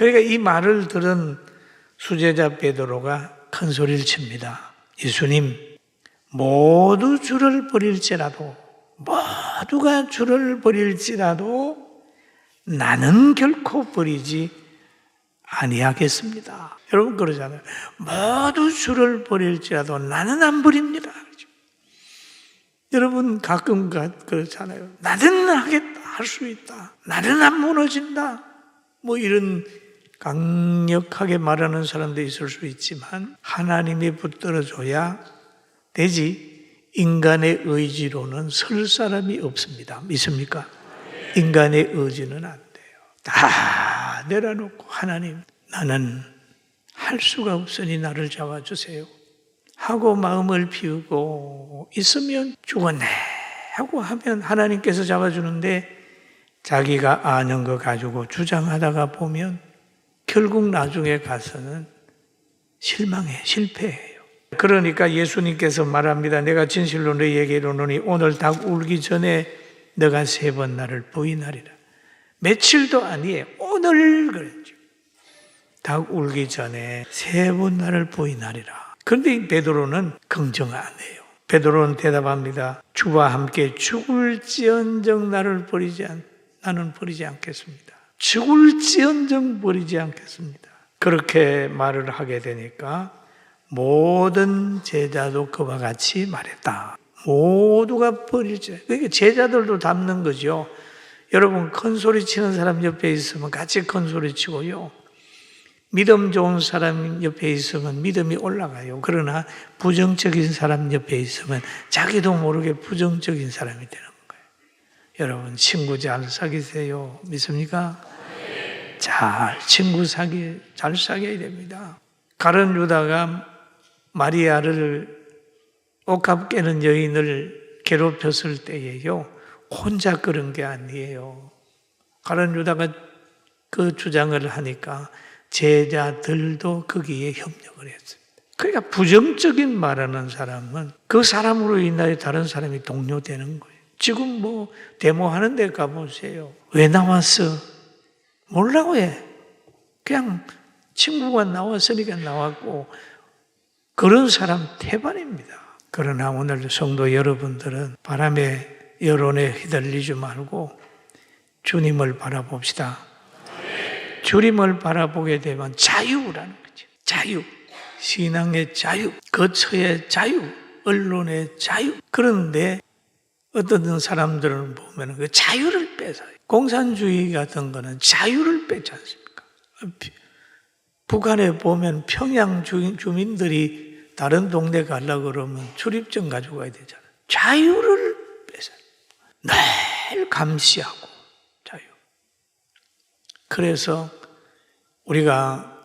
그러니까 이 말을 들은 수제자 베드로가 큰 소리를 칩니다. 예수님, 모두 주를 버릴지라도, 모두가 주를 버릴지라도 나는 결코 버리지 아니하겠습니다. 여러분 그러잖아요. 모두 주를 버릴지라도 나는 안 버립니다. 그렇죠? 여러분 가끔 가- 그렇잖아요. 나는 하겠다, 할 수 있다. 나는 안 무너진다. 뭐 이런 강력하게 말하는 사람도 있을 수 있지만 하나님이 붙들어줘야 되지 인간의 의지로는 설 사람이 없습니다. 믿습니까? 인간의 의지는 안 돼요. 다 내려놓고 하나님 나는 할 수가 없으니 나를 잡아주세요. 하고 마음을 비우고 있으면 죽었네 하고 하면 하나님께서 잡아주는데 자기가 아는 거 가지고 주장하다가 보면 결국 나중에 가서는 실망해, 실패해요. 그러니까 예수님께서 말합니다. 내가 진실로 너희에게 이르노니 오늘 닭 울기 전에 너가 세 번 나를 부인하리라. 며칠도 아니에요. 오늘 그랬죠. 닭 울기 전에 세 번 나를 부인하리라. 그런데 이 베드로는 긍정 안 해요. 베드로는 대답합니다. 주와 함께 죽을지언정 나를 버리지 않, 나는 버리지 않겠습니다. 죽을지언정 버리지 않겠습니다. 그렇게 말을 하게 되니까 모든 제자도 그와 같이 말했다. 모두가 버릴지. 그러니까 제자들도 담는 거죠. 여러분 큰 소리 치는 사람 옆에 있으면 같이 큰 소리 치고요. 믿음 좋은 사람 옆에 있으면 믿음이 올라가요. 그러나 부정적인 사람 옆에 있으면 자기도 모르게 부정적인 사람이 되는. 여러분 친구 잘 사귀세요. 믿습니까? 잘 친구 사귀 잘 사귀어야 됩니다. 가른 유다가 마리아를 옥합 깨는 여인을 괴롭혔을 때에요. 혼자 그런 게 아니에요. 가른 유다가 그 주장을 하니까 제자들도 거기에 협력을 했습니다. 그러니까 부정적인 말하는 사람은 그 사람으로 인하여 다른 사람이 동료되는 거예요. 지금 뭐 데모하는 데 가보세요. 왜 나왔어? 몰라고 해. 그냥 친구가 나왔으니까 나왔고 그런 사람 태반입니다. 그러나 오늘 성도 여러분들은 바람의 여론에 휘둘리지 말고 주님을 바라봅시다. 주님을 바라보게 되면 자유라는 거죠. 자유. 신앙의 자유, 거처의 자유, 언론의 자유. 그런데 어떤 사람들은 보면 그 자유를 뺏어요. 공산주의 같은 거는 자유를 뺏지 않습니까? 북한에 보면 평양 주- 주민들이 다른 동네 가려고 그러면 출입증 가지고 가야 되잖아요. 자유를 뺏어요. 늘 감시하고 자유. 그래서 우리가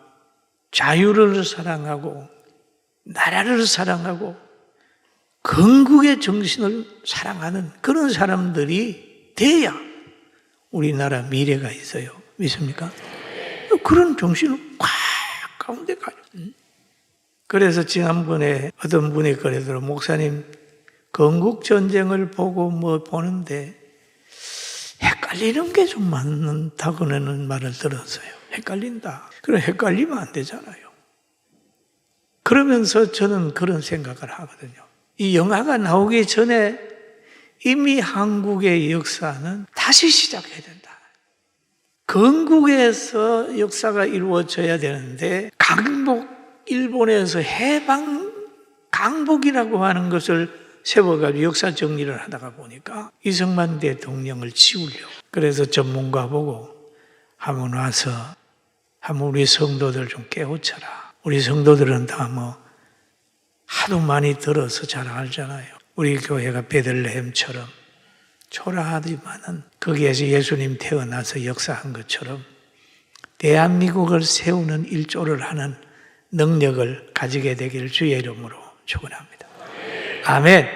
자유를 사랑하고 나라를 사랑하고 건국의 정신을 사랑하는 그런 사람들이 돼야 우리나라 미래가 있어요. 믿습니까? 그런 정신을 꽉 가운데 가요. 그래서 지난번에 어떤 분이 그러더라고 목사님 건국 전쟁을 보고 뭐 보는데 헷갈리는 게 좀 많다고는 말을 들었어요. 헷갈린다. 그럼 헷갈리면 안 되잖아요. 그러면서 저는 그런 생각을 하거든요. 이 영화가 나오기 전에 이미 한국의 역사는 다시 시작해야 된다. 건국에서 역사가 이루어져야 되는데 강복 일본에서 해방 강복이라고 하는 것을 세워가지고 역사 정리를 하다가 보니까 이승만 대통령을 치우려고 그래서 전문가 보고 한번 와서 한번 우리 성도들 좀 깨우쳐라. 우리 성도들은 다 뭐 하도 많이 들어서 잘 알잖아요. 우리 교회가 베들레헴처럼 초라하지만은 거기에서 예수님 태어나서 역사한 것처럼 대한민국을 세우는 일조를 하는 능력을 가지게 되기를 주의 이름으로 축원합니다. 아멘.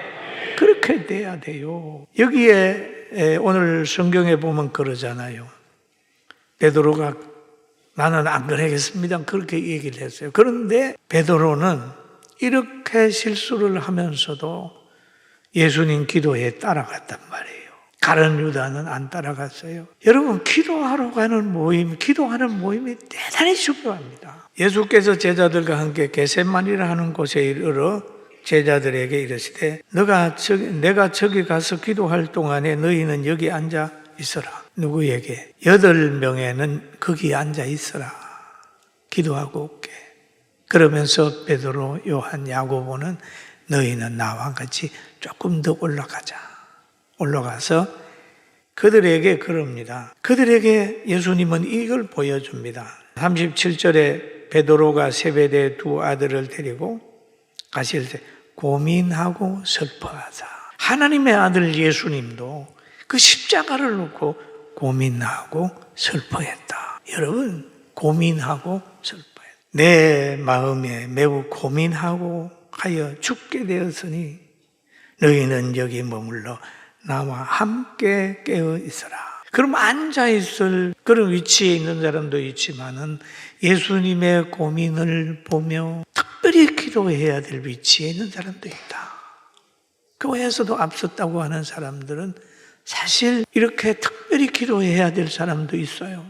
그렇게 돼야 돼요. 여기에 오늘 성경에 보면 그러잖아요. 베드로가 나는 안 그러겠습니다. 그렇게 얘기를 했어요. 그런데 베드로는 이렇게 실수를 하면서도 예수님 기도에 따라갔단 말이에요. 가른 유다는 안 따라갔어요. 여러분, 기도하러 가는 모임, 기도하는 모임이 대단히 중요합니다. 예수께서 제자들과 함께 게셋만이라 하는 곳에 이르러 제자들에게 이르시되 너가 저기, 내가 저기 가서 기도할 동안에 너희는 여기 앉아 있어라. 누구에게? 여덟 명에는 거기 앉아 있어라. 기도하고 올게. 그러면서 베드로, 요한, 야고보는 너희는 나와 같이 조금 더 올라가자. 올라가서 그들에게 그럽니다. 그들에게 예수님은 이걸 보여줍니다. 37절에 베드로가 세베대 두 아들을 데리고 가실 때 고민하고 슬퍼하자. 하나님의 아들 예수님도 그 십자가를 놓고 고민하고 슬퍼했다. 여러분, 고민하고 슬퍼했다. 내 마음에 매우 고민하고 하여 죽게 되었으니 너희는 여기 머물러 나와 함께 깨어 있어라. 그럼 앉아 있을 그런 위치에 있는 사람도 있지만은 예수님의 고민을 보며 특별히 기도해야 될 위치에 있는 사람도 있다. 교회에서도 앞섰다고 하는 사람들은 사실 이렇게 특별히 기도해야 될 사람도 있어요.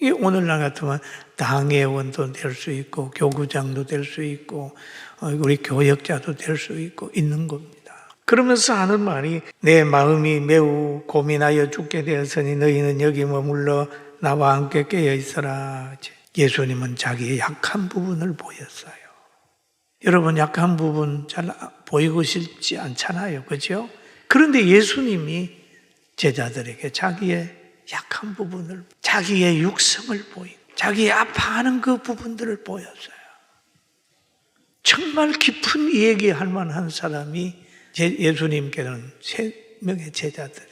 이 오늘날 같으면 당회원도 될 수 있고 교구장도 될 수 있고 어, 우리 교역자도 될 수 있고 있는 겁니다. 그러면서 하는 말이 내 마음이 매우 고민하여 죽게 되었으니 너희는 여기 머물러 나와 함께 깨어 있어라. 예수님은 자기의 약한 부분을 보였어요. 여러분 약한 부분 잘 보이고 싶지 않잖아요. 그죠? 그런데 예수님이 제자들에게 자기의 약한 부분을, 자기의 육성을 보인, 자기 아파하는 그 부분들을 보였어요. 정말 깊은 얘기할 만한 사람이 제- 예수님께는 세 명의 제자들.